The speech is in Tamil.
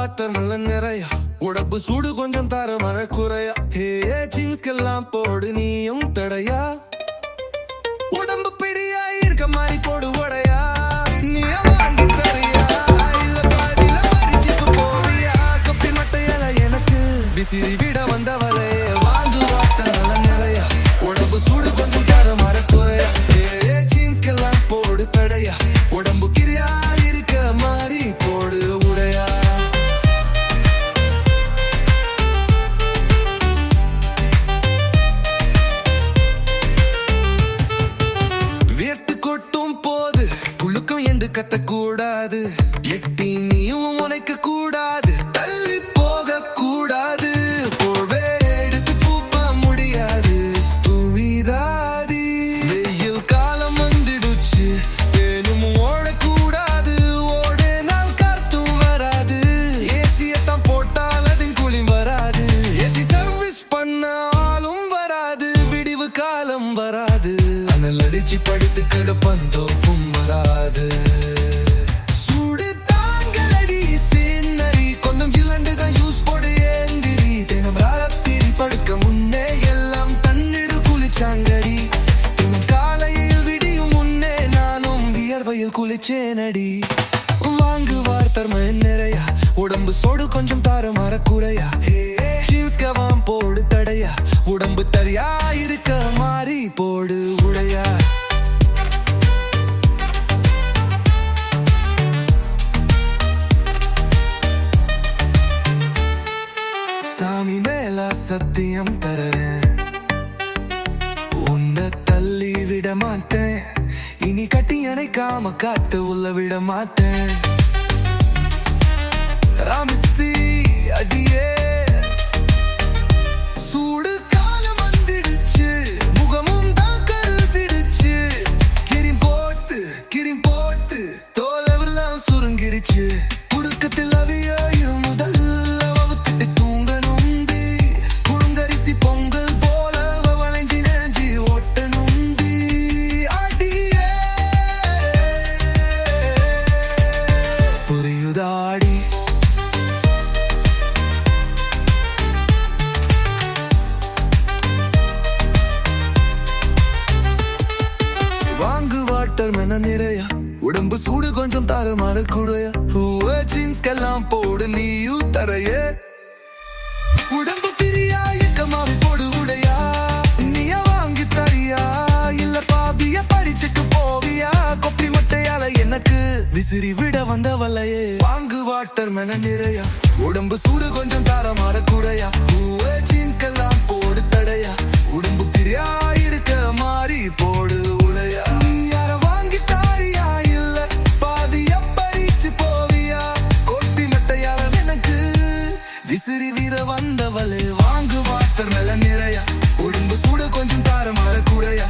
பார்த்த நல்ல நிறையா. உடம்பு சூடு கொஞ்சம் தர மழை குறையா ஹே ஜீன்ஸ்கெல்லாம் போடு நீயும் தடையா? உடம்பு பெரியா இருக்க மாதிரி போடு உடையா? நீ வாங்கி இல்ல போவியா? கப்பி மட்டையில எனக்கு. விசிறி விட வந்தவளே. கத்த கூடாது எட்டி நீயும் உனைக்க கூடாது. தள்ளி போக கூடாது போவே எடுத்து பூப்ப முடியாது. துவிதாதி வெயில் காலம் வந்துடுச்சு. வேணும் ஓடக்கூடாது. ஓடே நாள் காத்தும் வராது. ஏசியத்தான் போட்டால் அதன் குளி வராது. ஏசி சர்வீஸ் பண்ணாலும் வராது. விடிவு காலம் வராது. அனல் அடிச்சு படுத்து கிடப்பந்தோப்பும் வராது. சூடு தாங்களடி ஸ்தேனரி கொஞ்சம் ஜில்லண்டு யூஸ் போடு ஏந்திரி. தினம் ராத்திரி படுக்க முன்னே எல்லாம் தன்னிடு குளிச்சாங்கடி. தினம் காலையில் விடியும் முன்னே நானும் வியர்வையில் குளிச்சேனடி. வாங்கு வார்த்தர்ம நிறைய. உடம்பு சோடு கொஞ்சம் தார மரக்குறையா ஷீவ்ஸ் போடு தடையா. உடம்பு தரியா இருக்க மாறி போடு உடையா. சத்தியம் தரறேன் உன்னை தள்ளி விட மாட்டேன். இனி கட்டி அணைக்காம காத்து உள்ள விட மாட்டேன். ராமிஸ்தி அடியே. டாக்டர் மென நிறைய. உடம்பு சூடு கொஞ்சம் தார மறக்குடைய ஜீன்ஸ்கெல்லாம் போடு நீயும் தரையே. உடம்பு பிரியா இயக்கமா போடு உடையா. நீய வாங்கி தரியா. இல்ல பாதிய படிச்சுட்டு போவியா. கொப்பி மட்டையால எனக்கு விசிறி விட வந்தவளையே வாங்கு வாட்டர் மென நிறையா. உடம்பு சூடு கொஞ்சம் தார விசிறி வீர வந்தவளே வாங்கு வாத்தர் மேல நிறைய. உடம்பு சூட கொஞ்சம் தாரமாற குறையா.